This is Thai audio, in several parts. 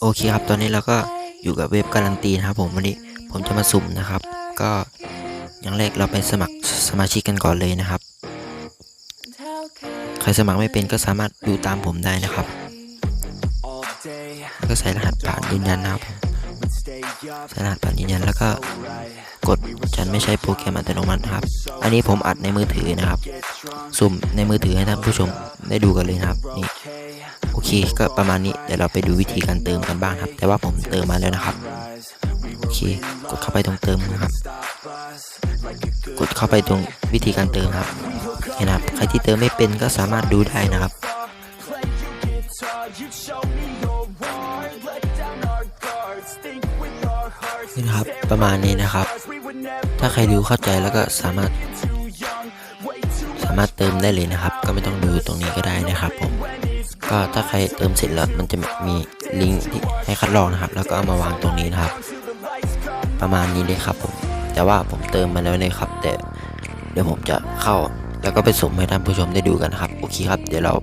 โอเคครับ ตอนนี้เราก็อยู่กับเว็บการันตีนะครับ ผมวันนี้ผมจะมาสุ่มนะครับ ก็อย่างแรกเราไปสมัครสมาชิกกันก่อนเลยนะครับ ใครสมัครไม่เป็นก็สามารถดูตามผมได้นะครับแล้วก็ใส่รหัสผ่านยืนยันนะครับใส่รหัสผ่านยืนยันแล้วก็กดฉันไม่ใช้โปรแกรมอัตโนมัตินะครับ อันนี้ผมอัดในมือถือนะครับ สุ่มในมือถือให้ท่านผู้ชมได้ดูกันเลยนะครับนี่ ก็ประมาณนี้เดี๋ยวเราไปดูวิธีการเติมกันบ้างครับ แต่ว่าผมเติมมาแล้วนะครับโอเคกดเข้าไปตรงเติมนะครับ กดเข้าไปตรงวิธีการเติมครับเห็นะครับใครที่เติมไม่เป็นก็สามารถดูได้นะครับนี่นะครับประมาณนี้นะครับ ถ้าใครดูเข้าใจแล้วก็สามารถ สามารถเติมได้เลยนะครับ ก็ไม่ต้องดูตรงนี้ก็ได้นะครับผม ก็ถ้าใครเติมเสร็จแล้วมันจะมีลิงก์ที่ให้คัดลอกนะครับ แล้วก็เอามาวางตรงนี้นะครับ ประมาณนี้เลยครับผม แต่ว่าผมเติมมาแล้วเลยครับ แต่เดี๋ยวผมจะเข้า แล้วก็ไปส่งให้ท่านผู้ชมได้ดูกันนะครับ โอเคครับ เดี๋ยวเรา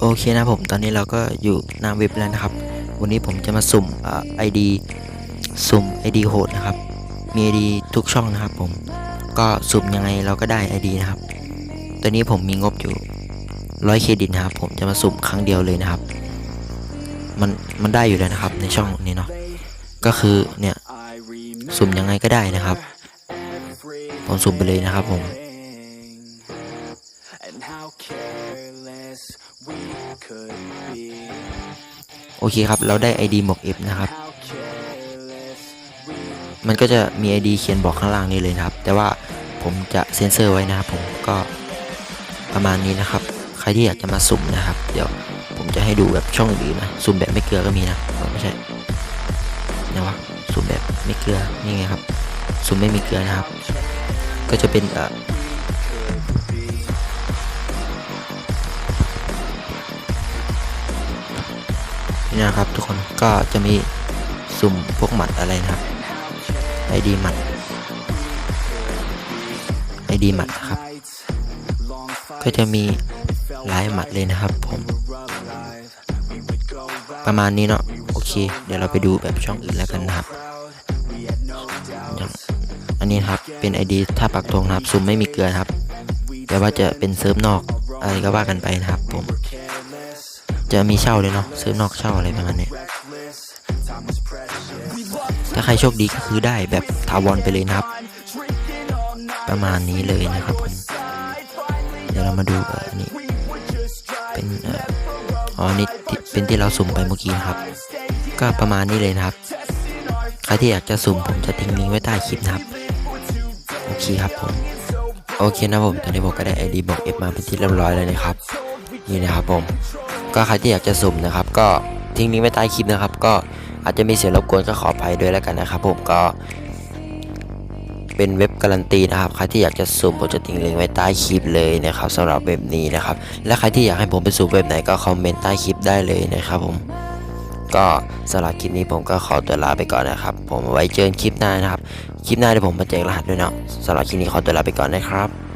โอเคนะผม ตอนนี้เราก็อยู่หน้าเว็บแล้วนะครับ วันนี้ผมจะมาสุ่มไอดีสุ่ม ID โหดนะครับ มี ID ทุกช่องนะครับผม ก็สุ่มยังไงเราก็ได้ ID นะครับ ตอนนี้ผมมีงบอยู่ ร้อยเครดิตนะครับ ผมจะมาสุ่มครั้งเดียวเลยนะครับ มันมันได้อยู่แล้วนะครับ ในช่องนี้เนาะก็คือเนี่ยสุ่มยังไงก็ได้นะครับ ผมสุ่มไปเลยนะครับผมโอเคครับ เราได้ ID หมวก F นะครับ มันก็จะมี ID เขียนบอกข้างล่างนี้เลยนะครับ แต่ว่าผมจะเซ็นเซอร์ไว้นะครับผมก็ประมาณนี้นะครับ รที่อยากจะมาสุ่มนะครับ เดี๋ยวผมจะให้ดูแบบช่องอื่นนะสุ่มแบบไม่เกลือก็มีนะไม่ใช่นะวะสุ่มแบบไม่เกลือนี่ไงครับสุ่มไม่มีเกลือนะครับ ก็จะเป็นเอ่อนี่นะครับทุกคนก็จะมีสุ่มพวกหมัดอะไรนะครับไอดีหมัดไอดีหมัดนะครับ ก็จะมี หลายหมัดเลยนะครับผม ประมาณนี้เนาะโอเค เดี๋ยวเราไปดูแบบช่องอื่นแล้วกันนะครับอันนี้ครับเป็น ID ท่าปักธงนะครับซุมไม่มีเกลือครับ แต่ว่าจะเป็นเซิร์ฟนอกอะไรก็ว่ากันไปนะครับผม จะมีเช่าเลยเนาะเซิร์ฟนอกเช่าอะไรประมาณนี้ถ้าใครโชคดีก็คือได้แบบถาวรไปเลยนะครับ ประมาณนี้เลยนะครับผม เดี๋ยวเรามาดูอันนี้ อ๋อนี่เป็นที่เราสุ่มไปเมื่อกี้ครับ ก็ประมาณนี้เลยนะครับ ใครที่อยากจะสุ่มผมจะทิ้งลิงก์ไว้ใต้คลิปนะครับ โอเคครับผม โอเคนะผมตอนนี้ผมก็ได้ ID บอก F มาเป็นที่เรียบร้อยแล้วนะครับ นี่นะครับผม ก็ใครที่อยากจะสุ่มนะครับ ก็ทิ้งลิงก์ไว้ใต้คลิปนะครับ ก็อาจจะมีเสียงรบกวนก็ขออภัยด้วยแล้วกันนะครับ ผมก็ เป็นเว็บการันตีนะครับใครที่อยากจะสุ่มผมจะทิ้งลิงก์ไว้ใต้คลิปเลยนะครับสำหรับเว็บนี้นะครับและใครที่อยากให้ผมไปสุ่มเว็บไหนก็คอมเมนต์ใต้คลิปได้เลยนะครับผมก็สำหรับคลิปนี้ผมก็ขอตัวลาไปก่อนนะครับ ผมไว้เจอกันคลิปหน้านะครับ คลิปหน้าเดี๋ยวผมมาแจกรหัสด้วยเนาะสำหรับคลิปนี้ขอตัวลาไปก่อนนะครับ